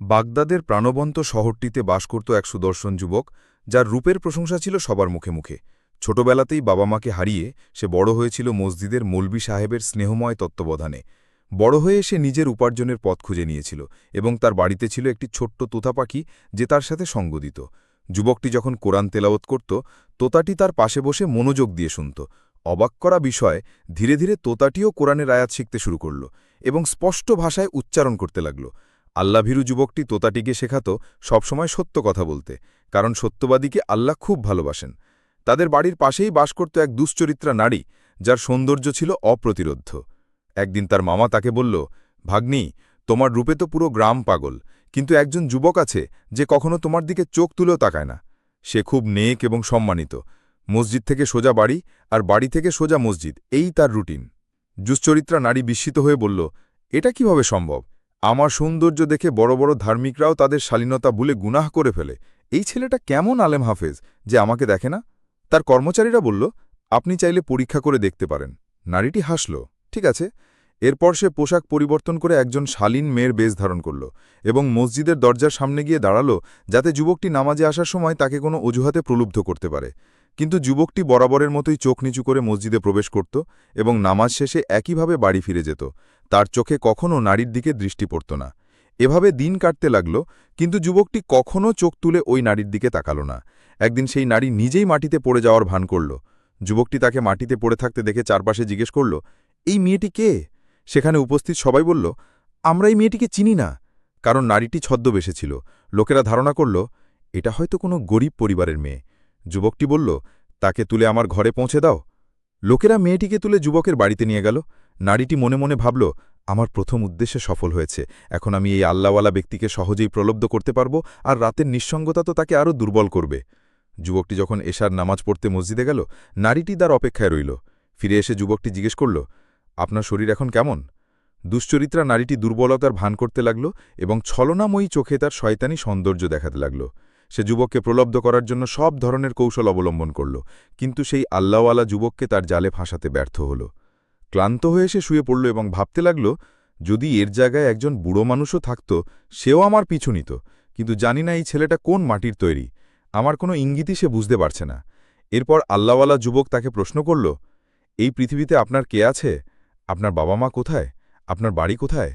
বাগদাদের প্রাণবন্ত শহরটিতে বাস করত এক সুদর্শন যুবক, যার রূপের প্রশংসা ছিল সবার মুখে মুখে। ছোটবেলাতেই বাবা মাকে হারিয়ে সে বড় হয়েছিল মসজিদের মলবি সাহেবের স্নেহময় তত্ত্বাবধানে। বড় হয়ে সে নিজের উপার্জনের পথ খুঁজে নিয়েছিল এবং তার বাড়িতে ছিল একটি ছোট্ট তোতা পাখি যে তার সাথে সঙ্গ দিত। যুবকটি যখন কোরআন তেলাওত করত, তোতাটি তার পাশে বসে মনোযোগ দিয়ে শুনত। অবাক করা বিষয়, ধীরে ধীরে তোতাটিও কোরআনের আয়াত শিখতে শুরু করল এবং স্পষ্ট ভাষায় উচ্চারণ করতে লাগল। আল্লাভীরু যুবকটি তোতাটিকে শেখাত সবসময় সত্য কথা বলতে, কারণ সত্যবাদীকে আল্লাহ খুব ভালোবাসেন। তাদের বাড়ির পাশেই বাস করত এক দুশ্চরিত্রা নারী, যার সৌন্দর্য ছিল অপ্রতিরোধ্য। একদিন তার মামা তাকে বলল, ভাগ্নি, তোমার রূপে তো পুরো গ্রাম পাগল, কিন্তু একজন যুবক আছে যে কখনো তোমার দিকে চোখ তুলেও তাকায় না। সে খুব নেক এবং সম্মানিত। মসজিদ থেকে সোজা বাড়ি আর বাড়ি থেকে সোজা মসজিদ, এই তার রুটিন। দুশ্চরিত্রা নারী বিস্মিত হয়ে বলল, এটা কীভাবে সম্ভব? আমার সৌন্দর্য দেখে বড় বড় ধার্মিকরাও তাদের শালীনতা ভুলে গুনাহ করে ফেলে। এই ছেলেটা কেমন আলেম হাফেজ যে আমাকে দেখে না? তার কর্মচারীরা বলল, আপনি চাইলে পরীক্ষা করে দেখতে পারেন। নারীটি হাসল, ঠিক আছে। এরপর সে পোশাক পরিবর্তন করে একজন শালীন মেয়ের বেশ ধারণ করল এবং মসজিদের দরজার সামনে গিয়ে দাঁড়াল যাতে যুবকটি নামাজে আসার সময় তাকে কোনো অজুহাতে প্রলুব্ধ করতে পারে। কিন্তু যুবকটি বরাবরের মতোই চোখ নিচু করে মসজিদে প্রবেশ করত এবং নামাজ শেষে একইভাবে বাড়ি ফিরে যেত। তার চোখে কখনও নারীর দিকে দৃষ্টি পড়ত না। এভাবে দিন কাটতে লাগল, কিন্তু যুবকটি কখনও চোখ তুলে ওই নারীর দিকে তাকাল না। একদিন সেই নারী নিজেই মাটিতে পড়ে যাওয়ার ভান করল। যুবকটি তাকে মাটিতে পড়ে থাকতে দেখে চারপাশে জিজ্ঞেস করল, এই মেয়েটি কে? সেখানে উপস্থিত সবাই বলল, আমরা এই মেয়েটিকে চিনি না। কারণ নারীটি ছদ্মবেসেছিল লোকেরা ধারণা করল, এটা হয়তো কোনো গরিব পরিবারের মেয়ে। যুবকটি বলল, তাকে তুলে আমার ঘরে পৌঁছে দাও। লোকেরা মেয়েটিকে তুলে যুবকের বাড়িতে নিয়ে গেল। নারীটি মনে মনে ভাবল, আমার প্রথম উদ্দেশ্যে সফল হয়েছে। এখন আমি এই আল্লাওয়ালা ব্যক্তিকে সহজেই প্রলব্ধ করতে পারব আর রাতের নিঃসঙ্গতা তো তাকে আরও দুর্বল করবে। যুবকটি যখন এশার নামাজ পড়তে মসজিদে গেল, নারীটি তার অপেক্ষায় রইল। ফিরে এসে যুবকটি জিজ্ঞেস করল, আপনার শরীর এখন কেমন? দুশ্চরিত্রা নারীটি দুর্বলতার ভান করতে লাগল এবং ছলনাময়ী চোখে তার শয়তানি সৌন্দর্য দেখাতে লাগল। সে যুবককে প্রলব্ধ করার জন্য সব ধরনের কৌশল অবলম্বন করল, কিন্তু সেই আল্লাওয়ালা যুবককে তার জালে ফাঁসাতে ব্যর্থ হল। ক্লান্ত হয়ে সে শুয়ে পড়ল এবং ভাবতে লাগল, যদি এর জায়গায় একজন বুড়ো মানুষও থাকত, সেও আমার পিছু নিত, কিন্তু জানি না এই ছেলেটা কোন মাটির তৈরি। আমার কোনো ইঙ্গিতই সে বুঝতে পারছে না। এরপর আল্লাওয়ালা যুবক তাকে প্রশ্ন করল, এই পৃথিবীতে আপনার কে আছে? আপনার বাবা মা কোথায়? আপনার বাড়ি কোথায়?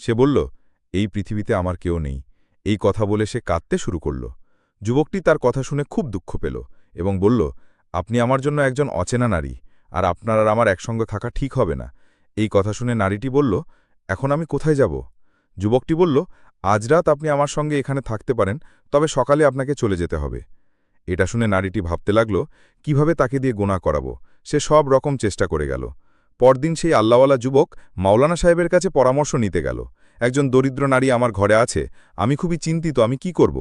সে বলল, এই পৃথিবীতে আমার কেউ নেই। এই কথা বলে সে কাঁদতে শুরু করল। যুবকটি তার কথা শুনে খুব দুঃখ পেল এবং বলল, আপনি আমার জন্য একজন অচেনা নারী, আর আপনার আর আমার একসঙ্গে থাকা ঠিক হবে না। এই কথা শুনে নারীটি বলল, এখন আমি কোথায় যাব? যুবকটি বলল, আজ রাত আপনি আমার সঙ্গে এখানে থাকতে পারেন, তবে সকালে আপনাকে চলে যেতে হবে। এটা শুনে নারীটি ভাবতে লাগল, কীভাবে তাকে দিয়ে গোনা করাবো? সে সব রকম চেষ্টা করে গেল। পরদিন সেই আল্লাওয়ালা যুবক মাওলানা সাহেবের কাছে পরামর্শ নিতে গেল, একজন দরিদ্র নারী আমার ঘরে আছে, আমি খুবই চিন্তিত, আমি কি করব?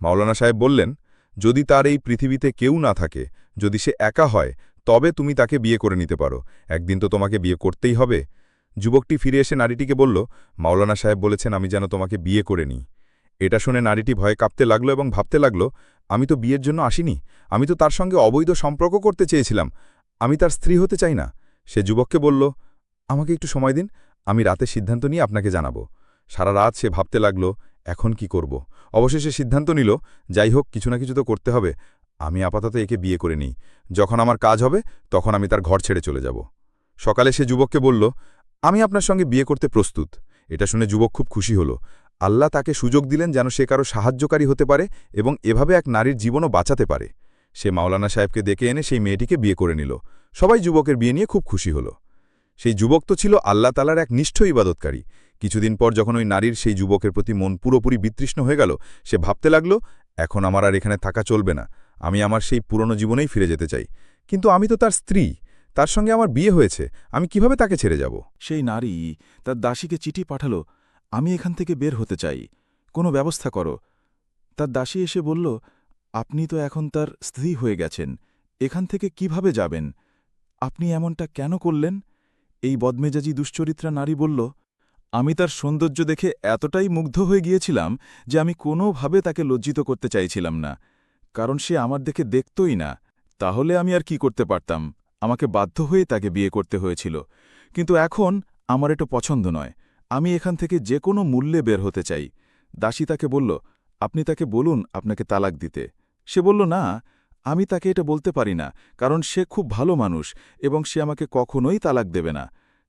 মাওলানা সাহেব বললেন, যদি তার এই পৃথিবীতে কেউ না থাকে, যদি সে একা হয়, তবে তুমি তাকে বিয়ে করে নিতে পারো। একদিন তো তোমাকে বিয়ে করতেই হবে। যুবকটি ফিরে এসে নারীটিকে বলল, মাওলানা সাহেব বলেছেন আমি যেন তোমাকে বিয়ে করে নিই। এটা শুনে নারীটি ভয়ে কাঁপতে লাগল এবং ভাবতে লাগল, আমি তো বিয়ের জন্য আসিনি। আমি তো তার সঙ্গে অবৈধ সম্পর্ক করতে চেয়েছিলাম। আমি তার স্ত্রী হতে চাই না। সে যুবককে বলল, আমাকে একটু সময় দিন, আমি রাতে সিদ্ধান্ত নিয়ে আপনাকে জানাব। সারা রাত সে ভাবতে লাগল এখন কি করব? অবশেষে সিদ্ধান্ত নিল, যাই হোক, কিছু না কিছু তো করতে হবে। আমি আপাতত একে বিয়ে করে নিই। যখন আমার কাজ হবে, তখন আমি তার ঘর ছেড়ে চলে যাব। সকালে সে যুবককে বলল, আমি আপনার সঙ্গে বিয়ে করতে প্রস্তুত। এটা শুনে যুবক খুব খুশি হল। আল্লাহ তাকে সুযোগ দিলেন যেন সে কারও সাহায্যকারী হতে পারে এবং এভাবে এক নারীর জীবনও বাঁচাতে পারে। সে মাওলানা সাহেবকে ডেকে এনে সেই মেয়েটিকে বিয়ে করে নিল। সবাই যুবকের বিয়ে নিয়ে খুব খুশি হল। সেই যুবক তো ছিল আল্লাহ তালার এক নিষ্ঠ ইবাদতকারী। কিছুদিন পর যখন ওই নারীর সেই যুবকের প্রতি মন পুরোপুরি বিতৃষ্ণ হয়ে গেল, সে ভাবতে লাগল, এখন আমার আর এখানে থাকা চলবে না। আমি আমার সেই পুরনো জীবনেই ফিরে যেতে চাই। কিন্তু আমি তো তার স্ত্রী। তার সঙ্গে আমার বিয়ে হয়েছে। আমি কীভাবে তাকে ছেড়ে যাব? সেই নারী তার দাসীকে চিঠি পাঠাল, আমি এখান থেকে বের হতে চাই। কোনো ব্যবস্থা করো। তার দাসী এসে বলল, আপনি তো এখন তার স্ত্রী হয়ে গেছেন। এখান থেকে কীভাবে যাবেন? আপনি এমনটা কেন করলেন? এই বদমেজাজি দুশ্চরিত্রা নারী বলল আমি তার সৌন্দর্য দেখে এতটাই মুগ্ধ হয়ে গিয়েছিলাম যে আমি কোনোভাবে তাকে লজ্জিত করতে চাইছিলাম না, কারণ সে আমার দেখে দেখতই না। তাহলে আমি আর কি করতে পারতাম? আমাকে বাধ্য হয়ে তাকে বিয়ে করতে হয়েছিল। কিন্তু এখন আমার এটা পছন্দ নয়। আমি এখান থেকে যে কোনো মূল্যে বের হতে চাই। দাসী তাকে বলল, আপনি তাকে বলুন আপনাকে তালাক দিতে। সে বলল, না, আমি তাকে এটা বলতে পারি না, কারণ সে খুব ভালো মানুষ এবং সে আমাকে কখনোই তালাক দেবে না।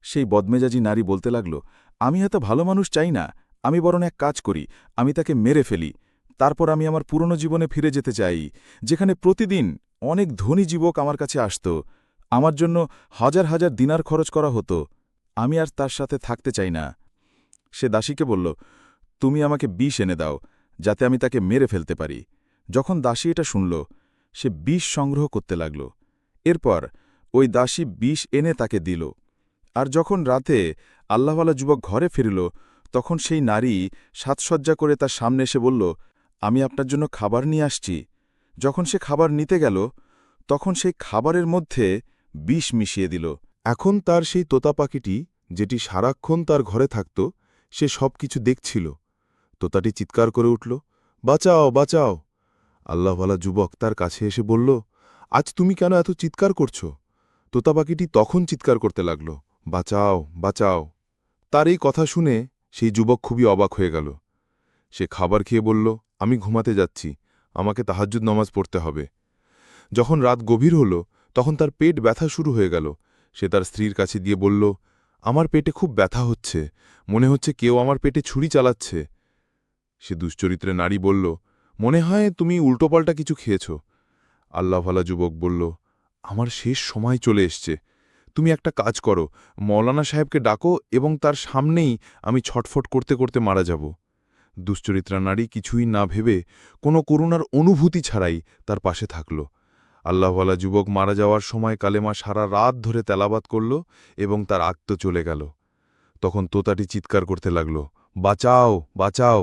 সেই বদমেজাজি নারী বলতে লাগল আমি এত ভালো মানুষ চাই না, আমি বরং এক কাজ করি, আমি তাকে মেরে ফেলি। তারপর আমি আমার পুরনো জীবনে ফিরে যেতে চাই, যেখানে প্রতিদিন অনেক ধনী যুবক আমার কাছে আসত। আমার জন্য হাজার হাজার দিনার খরচ করা হতো। আমি আর তার সাথে থাকতে চাই না। সে দাসীকে বলল, তুমি আমাকে বিষ এনে দাও, যাতে আমি তাকে মেরে ফেলতে পারি। যখন দাসী এটা শুনল, সে বিষ সংগ্রহ করতে লাগল। এরপর ওই দাসী বিষ এনে তাকে দিল। আর যখন রাতে আল্লাহওয়ালা যুবক ঘরে ফিরল, তখন সেই নারী সাজসজ্জা করে তার সামনে এসে বলল, আমি আপনার জন্য খাবার নিয়ে আসছি। যখন সে খাবার নিতে গেল, তখন সেই খাবারের মধ্যে বিষ মিশিয়ে দিল। এখন তার সেই তোতা পাখিটি, যেটি সারাক্ষণ তার ঘরে থাকত, সে সব কিছু দেখছিল। তোতাটি চিৎকার করে উঠল, বাঁচাও বাঁচাও! আল্লাহওয়ালা যুবক তার কাছে এসে বলল, আজ তুমি কেন এত চিৎকার করছ? তোতা পাখিটি তখন চিৎকার করতে লাগল, বাঁচাও বাঁচাও! তার এই কথা শুনে সেই যুবক খুবই অবাক হয়ে গেল। সে খাবার খেয়ে বলল, আমি ঘুমাতে যাচ্ছি, আমাকে তাহাজ্জুদ নমাজ পড়তে হবে। যখন রাত গভীর হল, তখন তার পেট ব্যথা শুরু হয়ে গেল। সে তার স্ত্রীর কাছে দিয়ে বলল, আমার পেটে খুব ব্যথা হচ্ছে, মনে হচ্ছে কেউ আমার পেটে ছুরি চালাচ্ছে। সে দুশ্চরিত্রে নারী বলল, মনে হয় তুমি উল্টোপাল্টা কিছু খেয়েছ। আল্লাহওয়ালা যুবক বলল, আমার শেষ সময় চলে এসছে তুমি একটা কাজ করো। মৌলানা সাহেবকে ডাকো এবং তার সামনেই আমি ছটফট করতে করতে মারা যাব। দুশ্চরিত্রা নারী কিছুই না ভেবে কোনো করুণার অনুভূতি ছাড়াই তার পাশে থাকল। আল্লাহওয়ালা যুবক মারা যাওয়ার সময় কালেমা সারা রাত ধরে তেলাবাত করল এবং তার আত্ম চলে গেল। তখন তোতাটি চিৎকার করতে লাগল, বাঁচাও বাঁচাও।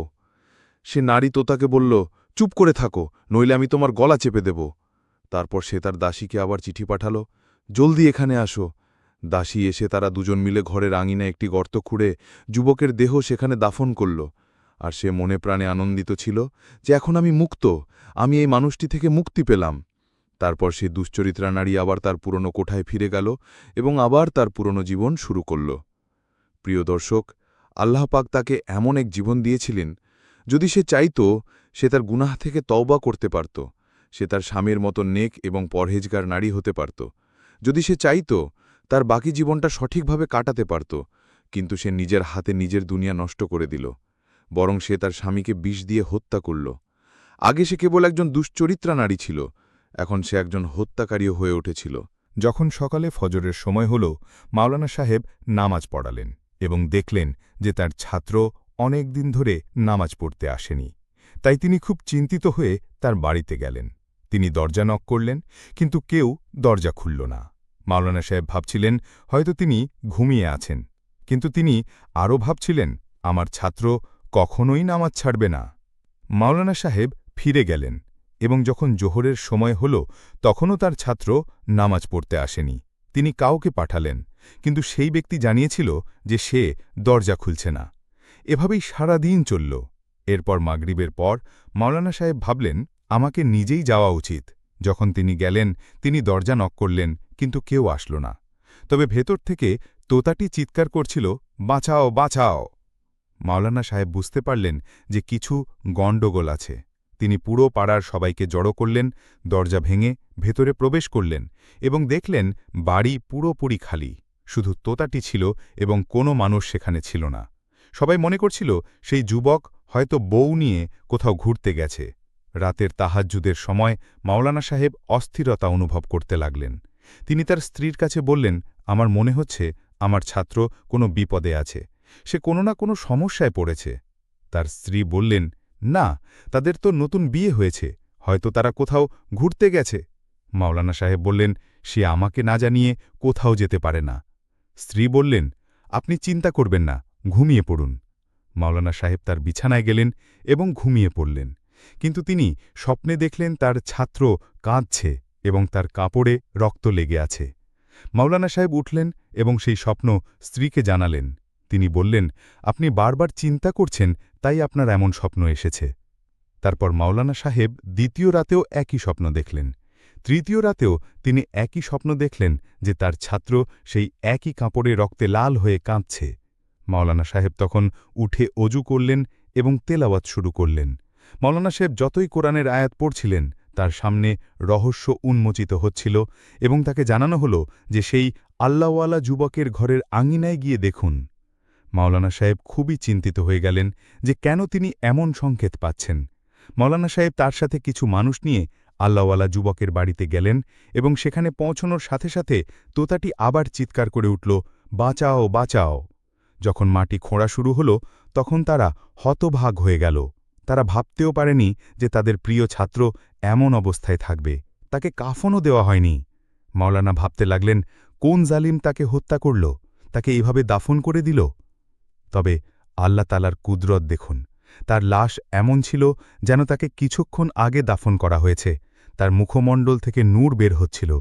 সে নারী তোতাকে বলল, চুপ করে থাকো, নইলে আমি তোমার গলা চেপে দেব। তারপর সে তার দাসীকে আবার চিঠি পাঠালো, জলদি এখানে আসো। দাসী এসে তারা দুজন মিলে ঘরের আঙিনে একটি গর্ত খুঁড়ে যুবকের দেহ সেখানে দাফন করল, আর সে মনে প্রাণে আনন্দিত ছিল যে এখন আমি মুক্ত, আমি এই মানুষটি থেকে মুক্তি পেলাম। তারপর সে দুশ্চরিত্রা নারী আবার তার পুরনো কোঠায় ফিরে গেল এবং আবার তার পুরনো জীবন শুরু করল। প্রিয় দর্শক, আল্লাহ পাক তাকে এমন এক জীবন দিয়েছিলেন, যদি সে চাইত, সে তার গুনাহ থেকে তওবা করতে পারত, সে তার স্বামীর মতো নেক এবং পরহেজগার নারী হতে পারত। যদি সে চাইত তার বাকি জীবনটা সঠিকভাবে কাটাতে পারত, কিন্তু সে নিজের হাতে নিজের দুনিয়া নষ্ট করে দিল, বরং সে তার স্বামীকে বিষ দিয়ে হত্যা করল। আগে সে কেবল একজন দুশ্চরিত্রা নারী ছিল, এখন সে একজন হত্যাকারীও হয়ে উঠেছিল। যখন সকালে ফজরের সময় হল, মাওলানা সাহেব নামাজ পড়ালেন এবং দেখলেন যে তার ছাত্র অনেক দিন ধরে নামাজ পড়তে আসেনি। তাই তিনি খুব চিন্তিত হয়ে তার বাড়িতে গেলেন। তিনি দরজা নক করলেন, কিন্তু কেউ দরজা খুলল না। মাওলানা সাহেব ভাবছিলেন, হয়তো তিনি ঘুমিয়ে আছেন। কিন্তু তিনি আরও ভাবছিলেন, আমার ছাত্র কখনোই নামাজ ছাড়বে না। মাওলানা সাহেব ফিরে গেলেন এবং যখন জোহরের সময় হল, তখনও তার ছাত্র নামাজ পড়তে আসেনি। তিনি কাউকে পাঠালেন, কিন্তু সেই ব্যক্তি জানিয়েছিল যে সে দরজা খুলছে না। এভাবেই সারা দিন চলল। এরপর মাগরিবের পর মাওলানা সাহেব ভাবলেন, আমাকে নিজেই যাওয়া উচিত। যখন তিনি গেলেন, তিনি দরজা নক করলেন কিন্তু কেউ আসল না। তবে ভেতর থেকে তোতাটি চিৎকার করছিল, বাঁচাও বাঁচাও। মাওলানা সাহেব বুঝতে পারলেন যে কিছু গণ্ডগোল আছে। তিনি পুরো পাড়ার সবাইকে জড়ো করলেন, দরজা ভেঙে ভেতরে প্রবেশ করলেন এবং দেখলেন বাড়ি পুরোপুরি খালি। শুধু তোতাটি ছিল এবং কোনো মানুষ সেখানে ছিল না। সবাই মনে করছিল সেই যুবক হয়তো বউ নিয়ে কোথাও ঘুরতে গেছে। রাতের তাহাজ্জুদের সময় মাওলানা সাহেব অস্থিরতা অনুভব করতে লাগলেন। তিনি তার স্ত্রীর কাছে বললেন, আমার মনে হচ্ছে আমার ছাত্র কোনো বিপদে আছে। সে কোনো না কোনো সমস্যায় পড়েছে। তার স্ত্রী বললেন, না, তাদের তো নতুন বিয়ে হয়েছে। হয়তো তারা কোথাও ঘুরতে গেছে। মাওলানা সাহেব বললেন, সে আমাকে না জানিয়ে কোথাও যেতে পারে না। স্ত্রী বললেন, আপনি চিন্তা করবেন না, ঘুমিয়ে পড়ুন। মাওলানা সাহেব তার বিছানায় গেলেন এবং ঘুমিয়ে পড়লেন। কিন্তু তিনি স্বপ্নে দেখলেন তার ছাত্র কাঁদছে। এবং তার কাপড়ে রক্ত লেগে আছে। মাওলানা সাহেব উঠলেন এবং সেই স্বপ্ন স্ত্রীকে জানালেন। তিনি বললেন, আপনি বারবার চিন্তা করছেন, তাই আপনার এমন স্বপ্ন এসেছে। তারপর মাওলানা সাহেব দ্বিতীয় রাতেও একই স্বপ্ন দেখলেন। তৃতীয় রাতেও তিনি একই স্বপ্ন দেখলেন যে তার ছাত্র সেই একই কাপড়ে রক্তে লাল হয়ে কাঁদছে। মাওলানা সাহেব তখন উঠে অজু করলেন এবং তেলাওয়াত শুরু করলেন। মৌলানা সাহেব যতই কোরআনের আয়াত পড়ছিলেন তার সামনে রহস্য উন্মোচিত হচ্ছিল এবং তাকে জানানো হল যে সেই আল্লাওয়ালা যুবকের ঘরের আঙিনায় গিয়ে দেখুন। মাওলানা সাহেব খুবই চিন্তিত হয়ে গেলেন যে কেন তিনি এমন সংকেত পাচ্ছেন। মাওলানা সাহেব তার সাথে কিছু মানুষ নিয়ে আল্লাওয়ালা যুবকের বাড়িতে গেলেন এবং সেখানে পৌঁছনোর সাথে সাথে তোতাটি আবার চিৎকার করে উঠল, বাঁচাও বাঁচাও। যখন মাটি খোঁড়া শুরু হল, তখন তারা হতভাগ হয়ে গেল। তারা ভাবতেও পারেনি যে তাদের প্রিয় ছাত্র এমন অবস্থায় থাকবে। তাকে কাফনও দেওয়া হয়নি। মাওলানা ভাবতে লাগলেন, কোন জালিম তাকে হত্যা করল? তাকে এইভাবে দাফন করে দিল? তবে আল্লাহ তালার কুদরত দেখুন, তার লাশ এমন ছিল যেন তাকে কিছুক্ষণ আগে দাফন করা হয়েছে। তার মুখমণ্ডল থেকে নূর বের হচ্ছিল।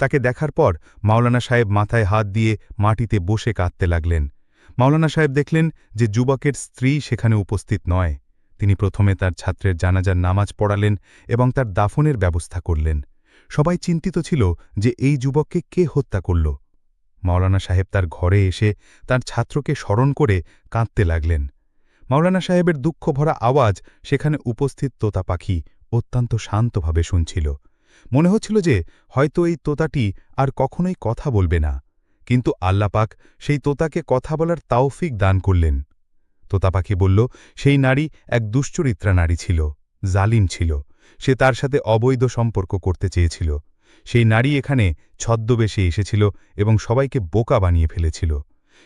তাকে দেখার পর মাওলানা সাহেব মাথায় হাত দিয়ে মাটিতে বসে কাঁদতে লাগলেন। মাওলানা সাহেব দেখলেন যে যুবকের স্ত্রী সেখানে উপস্থিত নয়। তিনি প্রথমে তার ছাত্রের জানাজার নামাজ পড়ালেন এবং তার দাফনের ব্যবস্থা করলেন। সবাই চিন্তিত ছিল যে এই যুবককে কে হত্যা করল। মাওলানা সাহেব তার ঘরে এসে তার ছাত্রকে স্মরণ করে কাঁদতে লাগলেন। মাওলানা সাহেবের দুঃখভরা আওয়াজ সেখানে উপস্থিত তোতা পাখি অত্যন্ত শান্তভাবে শুনছিল। মনে হচ্ছিল যে হয়তো এই তোতাটি আর কখনোই কথা বলবে না। কিন্তু আল্লাপাক সেই তোতাকে কথা বলার তাওফিক দান করলেন। তোতা পাখি বলল, সেই নারী এক দুশ্চরিত্রা নারী ছিল, জালিম ছিল। সে তার সাথে অবৈধ সম্পর্ক করতে চেয়েছিল। সেই নারী এখানে ছদ্মবেশে এসেছিল এবং সবাইকে বোকা বানিয়ে ফেলেছিল।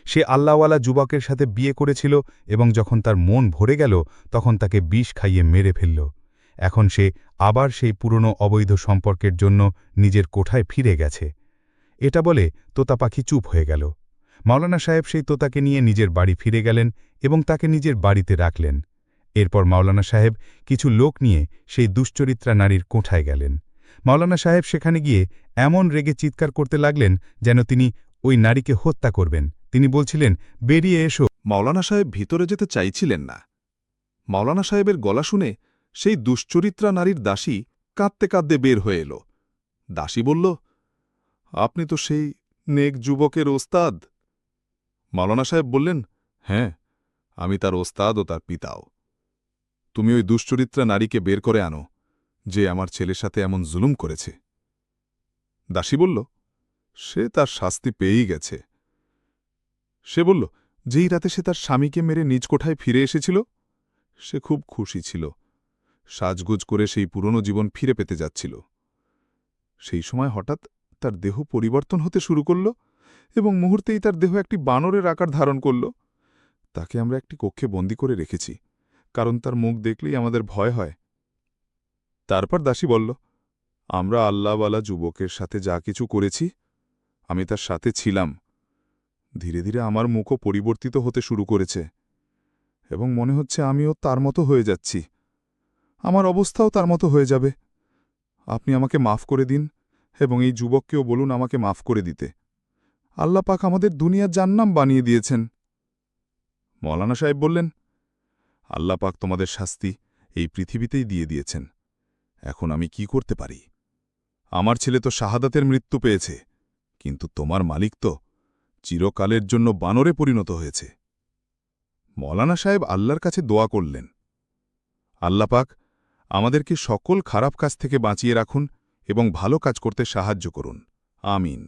সে আল্লাওয়ালা যুবকের সাথে বিয়ে করেছিল এবং যখন তার মন ভরে গেল, তখন তাকে বিষ খাইয়ে মেরে ফেলল। এখন সে আবার সেই পুরনো অবৈধ সম্পর্কের জন্য নিজের কোঠায় ফিরে গেছে। এটা বলে তোতা পাখি চুপ হয়ে গেল। মাওলানা সাহেব সেই তোতাকে নিয়ে নিজের বাড়ি ফিরে গেলেন এবং তাকে নিজের বাড়িতে রাখলেন। এরপর মাওলানা সাহেব কিছু লোক নিয়ে সেই দুশ্চরিত্রা নারীর কোঠায় গেলেন। মাওলানা সাহেব সেখানে গিয়ে এমন রেগে চিৎকার করতে লাগলেন যেন তিনি ওই নারীকে হত্যা করবেন। তিনি বলছিলেন, বেরিয়ে এসো। মাওলানা সাহেব ভিতরে যেতে চাইছিলেন না। মাওলানা সাহেবের গলা শুনে সেই দুশ্চরিত্রা নারীর দাসী কাঁদতে কাঁদতে বের হয়ে এলো। দাসী বলল, আপনি তো সেই নেক যুবকের ওস্তাদ। মাওলানা সাহেব বললেন হ্যাঁ আমি তার ওস্তাদ ও তার পিতাও। তুমি ওই দুশ্চরিত্রা নারীকে বের করে আনো, যে আমার ছেলের সাথে এমন জুলুম করেছে। দাসী বলল, সে তার শাস্তি পেয়েই গেছে। সে বলল, যেই রাতে সে তার স্বামীকে মেরে নিজ কোঠায় ফিরে এসেছিল, সে খুব খুশি ছিল। সাজগুজ করে সেই পুরনো জীবন ফিরে পেতে যাচ্ছিল। সেই সময় হঠাৎ তার দেহ পরিবর্তন হতে শুরু করল এবং মুহূর্তেই তার দেহ একটি বানরের আকার ধারণ করল। তাকে আমরা একটি কক্ষে বন্দি করে রেখেছি, কারণ তার মুখ দেখলেই আমাদের ভয় হয়। তারপর দাসী বলল, আমরা আল্লাহওয়ালা যুবকের সাথে যা কিছু করেছি, আমি তার সাথে ছিলাম। ধীরে ধীরে আমার মুখও পরিবর্তিত হতে শুরু করেছে এবং মনে হচ্ছে আমিও তার মতো হয়ে যাচ্ছি। আমার অবস্থাও তার মতো হয়ে যাবে। আপনি আমাকে মাফ করে দিন এবং এই যুবককেও বলুন আমাকে মাফ করে দিতে। আল্লাহ পাক আমাদের দুনিয়ার জান্নাম বানিয়ে দিয়েছেন। মৌলানা সাহেব বললেন, আল্লাহ পাক তোমাদের শাস্তি এই পৃথিবীতেই দিয়ে দিয়েছেন। এখন আমি কি করতে পারি? আমার ছেলে তো শাহাদাতের মৃত্যু পেয়েছে, কিন্তু তোমার মালিক তো চিরকালের জন্য বানরে পরিণত হয়েছে। মৌলানা সাহেব আল্লাহর কাছে দোয়া করলেন আল্লাপাক আমাদেরকে সকল খারাপ কাজ থেকে বাঁচিয়ে রাখুন এবং ভালো কাজ করতে সাহায্য করুন। আমিন।